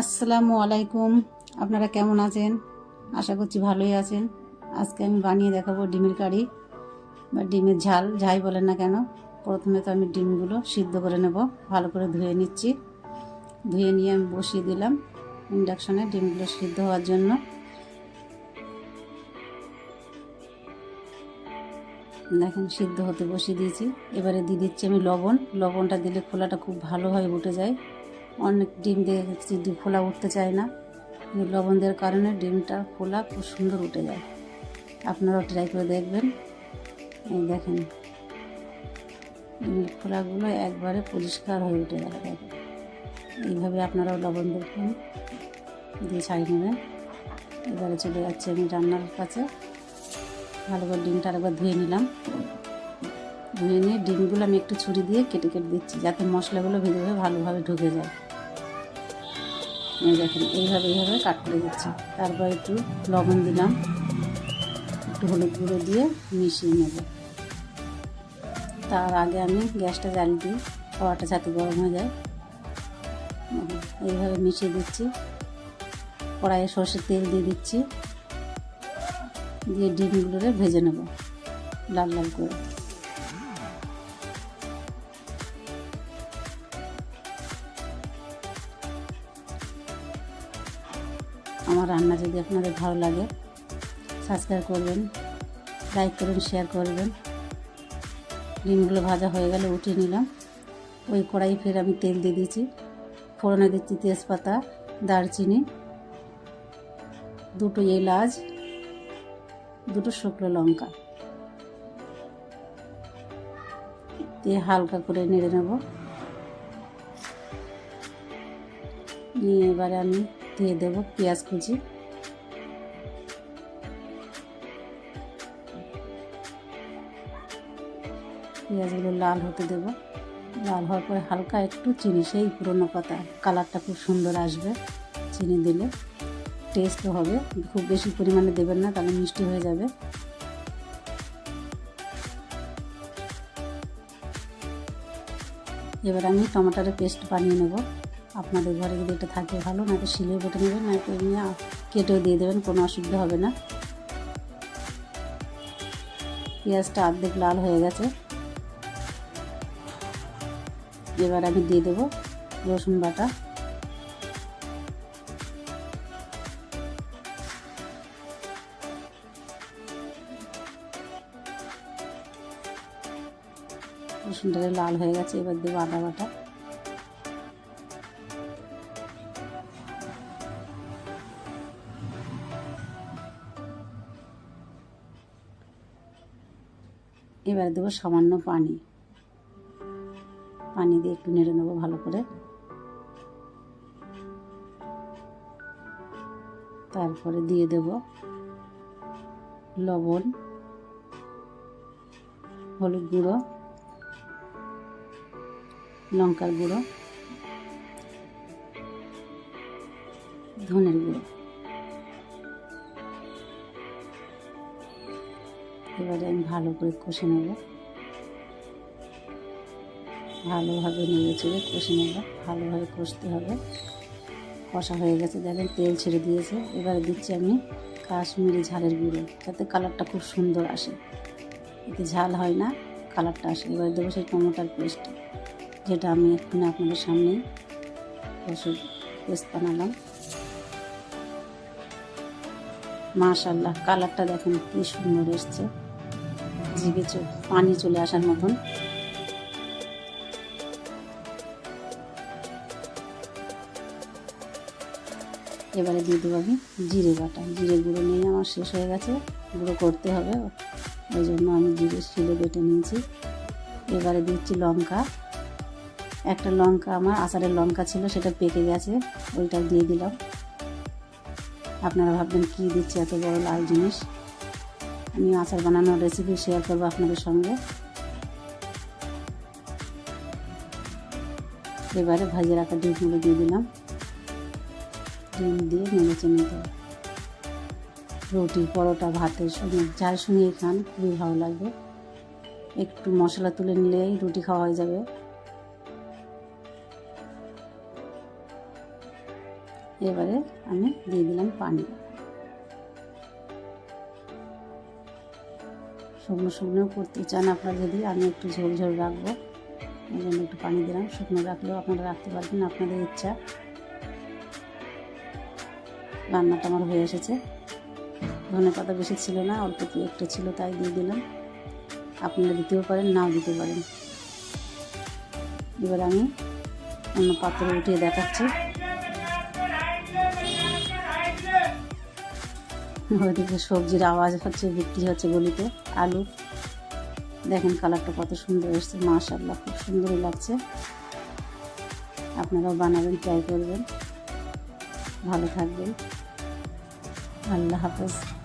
আসসালামু আলাইকুম। আপনারা কেমন আছেন? আশা করছি ভালোই আছেন। আজকে আমি বানিয়ে দেখাবো ডিমের কারি বা ডিমের ঝাল, যাই বলেন না কেন। প্রথমে তো আমি ডিমগুলো সিদ্ধ করে নেব। ভালো করে ধুয়ে নিচ্ছি। ধুয়ে নিয়ে আমি বসিয়ে দিলাম ইন্ডাকশনে ডিমগুলো সিদ্ধ হওয়ার জন্য। দেখেন, সিদ্ধ হতে বসিয়ে দিয়েছি। এবারে দিয়ে দিচ্ছি আমি লবণ। লবণটা দিলে খোলাটা খুব ভালোভাবে উঠে যায়। অনেক ডিম দেখেছি খোলা উঠতে চায় না। লবণ দেওয়ার কারণে ডিমটা খোলা খুব সুন্দর উঠে যায়। আপনারাও ট্রাই করে দেখবেন। এই দেখেন, ডিমের খোলাগুলো একবারে পরিষ্কার হয়ে উঠে গেল। দেখেন এইভাবে আপনারাও লবণ দেখবেন দিয়ে ছাড়িয়ে নেবেন। এবারে চলে যাচ্ছে আমি রান্নার কাছে। ভালো করে ডিমটা আরেকবার ধুয়ে নিলাম। ধুয়ে নিয়ে ডিমগুলো আমি একটু ছুরি দিয়ে কেটে কেটে দিচ্ছি, যাতে মশলাগুলো ভেতরে ভালোভাবে ঢুকে যায়। দেখেন, এইভাবে এইভাবে কাট করে দিচ্ছি। তারপর একটু লবণ দিলাম। একটু হলুদ গুঁড়ো দিয়ে মিশিয়ে নেব। তার আগে আমি গ্যাসটা জ্বালিয়ে দিই খাওয়াটা যাতে গরম হয়ে যায়। এইভাবে মিশিয়ে দিচ্ছি। কড়াইয়ে সর্ষের তেল দিয়ে দিচ্ছি। দিয়ে ডিমগুলোরে ভেজে নেব, লাল লাল করে। আমার রান্না যদি আপনাদের ভালো লাগে সাবস্ক্রাইব করবেন লাইক করবেন শেয়ার করবেন। ডিমগুলো ভাজা হয়ে গেলে উঠিয়ে নিলাম। ওই কড়াই ফের আমি তেল দিয়ে দিয়েছি। ফোড়নে দিচ্ছি তেজপাতা, দারচিনি, দুটো এলাচ, দুটো শুকনো লঙ্কা। দিয়ে হালকা করে নেড়ে নেব। নিয়ে এবারে আমি দিয়ে দেবো পেঁয়াজ কুচি। পেঁয়াজগুলো লাল হতে দেব। লাল হওয়ার পরে হালকা একটু চিনি, সেই পুরনো পাতা। কালারটা খুব সুন্দর আসবে চিনি দিলে। টেস্টও হবে। খুব বেশি পরিমাণে দেবেন না, তাহলে মিষ্টি হয়ে যাবে। এবার আমি টমেটোর পেস্ট বানিয়ে নেব। আপনাদের ঘরে যদি এটা থাকে ভালো নয়তো শিলে বেটে নেবেন নয়তো এমনি কেটেও দিয়ে দেবেন, কোনো অসুবিধা হবে না। পেঁয়াজটা অর্ধেক লাল হয়ে গেছে। এবার আমি দিয়ে দেবো রসুন বাটা। রসুনটা লাল হয়ে গেছে, এবার দেবো আদা বাটা। এবার দেবো সামান্য পানি। পানি দিয়ে একটু নেড়ে নেব ভালো করে। তারপরে দিয়ে দেব লবণ, হলুদ গুঁড়ো, লঙ্কার গুঁড়ো, ধনের গুঁড়ো। এবারে আমি ভালো করে কষে নেব। ভালোভাবে নেড়ে চেড়ে কষে নেব। ভালোভাবে কষতে হবে। কষা হয়ে গেছে। দেখেন তেল ছেড়ে দিয়েছে। এবারে দিচ্ছি আমি কাশ্মীরি ঝালের গুঁড়ো। যাতে কালারটা খুব সুন্দর আসে। এতে ঝাল হয় না, কালারটা আসে। এবার দেবো সেই টমেটোর পেস্ট, যেটা আমি এক্ষুনি আপনাদের সামনে বসে পেস্ট বানালাম। মাশাল্লাহ কালারটা দেখেন কি সুন্দর এসছে। জিভে পানি চলে আসার মতন। এবারে দিয়ে দেবো আমি জিরে বাটা। জিরে গুঁড়ো নিয়ে আমার শেষ হয়ে গেছে। গুঁড়ো করতে হবে। ওই জন্য আমি জিরে শিলে বেটে নিয়েছি। এবারে দিচ্ছি লঙ্কা। একটা লঙ্কা, আমার আচারের লঙ্কা ছিল, সেটা পেকে গেছে। ওইটা দিয়ে দিলাম। আপনারা ভাববেন কী দিচ্ছে এত বড় লাল জিনিস। আমি আচার বানানোর রেসিপি শেয়ার করব আপনাদের সঙ্গে। এবারে ভাজে রাখা ডিমগুলো দিয়ে দিলাম। ডিম দিয়ে নেড়েচে নিতে রুটি পরোটা, ভাতের সঙ্গে যার সঙ্গে খান, খুবই ভালো লাগবে। একটু মশলা তুলে নিলেই রুটি খাওয়া হয়ে যাবে। এবারে আমি দিয়ে দিলাম পানি। শুকনো শুকনো করতে চান আপনারা যদি, আমি একটু ঝোল ঝোল রাখব। এই জন্য একটু পানি দিলাম। শুকনো রাখলেও আপনারা রাখতে পারবেন, আপনাদের ইচ্ছা। রান্নাটা আমার হয়ে এসেছে। ধনে পাতা বেশি ছিল না, অল্প কি একটু ছিল, তাই দিয়ে দিলাম। আপনারা দিতেও পারেন, নাও দিতে পারেন। এবার আমি অন্য পাত্রে উঠিয়ে দেখাচ্ছি। ওইদিকে সবজির আওয়াজ হচ্ছে, বিক্রি হচ্ছে গলিতে। আলু, দেখেন কালারটা কত সুন্দর এসছে মাশাল্লাহ খুব সুন্দরই লাগছে। আপনারাও বানাবেন ট্রাই করবেন। ভালো থাকবেন। আল্লাহ হাফেজ।